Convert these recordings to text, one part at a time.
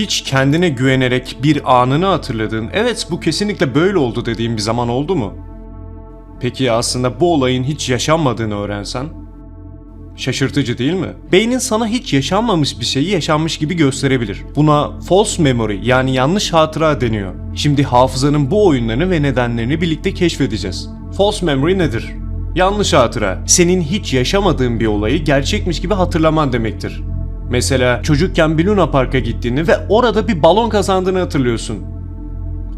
Hiç kendine güvenerek bir anını hatırladığın, evet bu kesinlikle böyle oldu dediğin bir zaman oldu mu? Peki aslında bu olayın hiç yaşanmadığını öğrensen? Şaşırtıcı değil mi? Beynin sana hiç yaşanmamış bir şeyi yaşanmış gibi gösterebilir. Buna false memory yani yanlış hatıra deniyor. Şimdi hafızanın bu oyunlarını ve nedenlerini birlikte keşfedeceğiz. False memory nedir? Yanlış hatıra, senin hiç yaşamadığın bir olayı gerçekmiş gibi hatırlaman demektir. Mesela çocukken bir Luna Park'a gittiğini ve orada bir balon kazandığını hatırlıyorsun.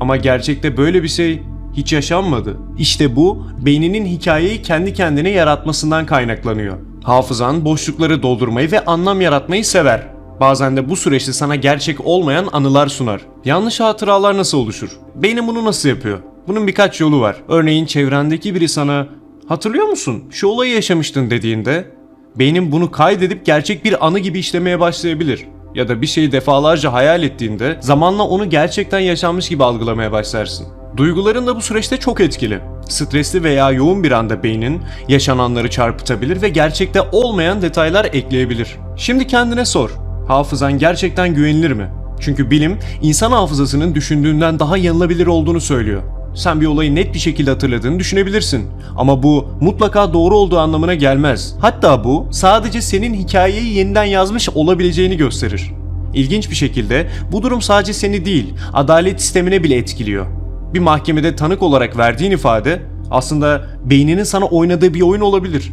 Ama gerçekte böyle bir şey hiç yaşanmadı. İşte bu beyninin hikayeyi kendi kendine yaratmasından kaynaklanıyor. Hafızan boşlukları doldurmayı ve anlam yaratmayı sever. Bazen de bu süreçte sana gerçek olmayan anılar sunar. Yanlış hatıralar nasıl oluşur? Beynin bunu nasıl yapıyor? Bunun birkaç yolu var. Örneğin çevrendeki biri sana "Hatırlıyor musun? Şu olayı yaşamıştın." dediğinde beynin bunu kaydedip gerçek bir anı gibi işlemeye başlayabilir. Ya da bir şeyi defalarca hayal ettiğinde zamanla onu gerçekten yaşanmış gibi algılamaya başlarsın. Duyguların da bu süreçte çok etkili. Stresli veya yoğun bir anda beynin yaşananları çarpıtabilir ve gerçekte olmayan detaylar ekleyebilir. Şimdi kendine sor. Hafızan gerçekten güvenilir mi? Çünkü bilim insan hafızasının düşündüğünden daha yanılabilir olduğunu söylüyor. Sen bir olayı net bir şekilde hatırladığını düşünebilirsin. Ama bu mutlaka doğru olduğu anlamına gelmez. Hatta bu sadece senin hikayeyi yeniden yazmış olabileceğini gösterir. İlginç bir şekilde bu durum sadece seni değil, adalet sistemine bile etkiliyor. Bir mahkemede tanık olarak verdiğin ifade aslında beyninin sana oynadığı bir oyun olabilir.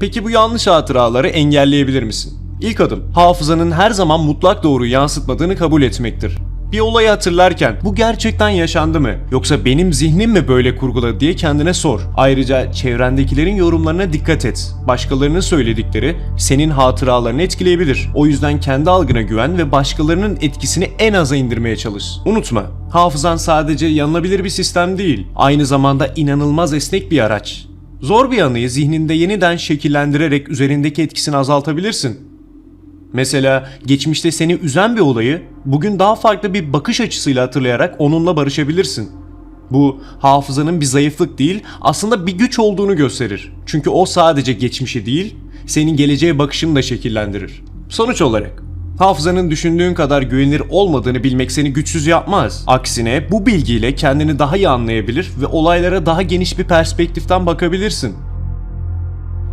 Peki bu yanlış hatıraları engelleyebilir misin? İlk adım, hafızanın her zaman mutlak doğruyu yansıtmadığını kabul etmektir. Bir olayı hatırlarken bu gerçekten yaşandı mı yoksa benim zihnim mi böyle kurguladı diye kendine sor. Ayrıca çevrendekilerin yorumlarına dikkat et. Başkalarının söyledikleri senin hatıralarını etkileyebilir. O yüzden kendi algına güven ve başkalarının etkisini en aza indirmeye çalış. Unutma, hafızan sadece yanılabilir bir sistem değil, aynı zamanda inanılmaz esnek bir araç. Zor bir anıyı zihninde yeniden şekillendirerek üzerindeki etkisini azaltabilirsin. Mesela geçmişte seni üzen bir olayı bugün daha farklı bir bakış açısıyla hatırlayarak onunla barışabilirsin. Bu hafızanın bir zayıflık değil, aslında bir güç olduğunu gösterir. Çünkü o sadece geçmişi değil, senin geleceğe bakışını da şekillendirir. Sonuç olarak hafızanın düşündüğün kadar güvenilir olmadığını bilmek seni güçsüz yapmaz. Aksine bu bilgiyle kendini daha iyi anlayabilir ve olaylara daha geniş bir perspektiften bakabilirsin.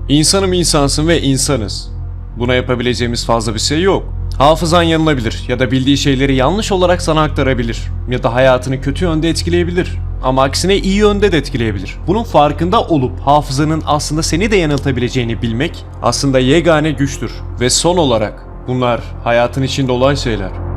İnsanım insansın ve insanız. Buna yapabileceğimiz fazla bir şey yok. Hafızan yanılabilir ya da bildiği şeyleri yanlış olarak sana aktarabilir ya da hayatını kötü yönde etkileyebilir. Ama aksine iyi yönde de etkileyebilir. Bunun farkında olup hafızanın aslında seni de yanıltabileceğini bilmek aslında yegane güçtür. Ve son olarak bunlar hayatın içinde olan şeyler.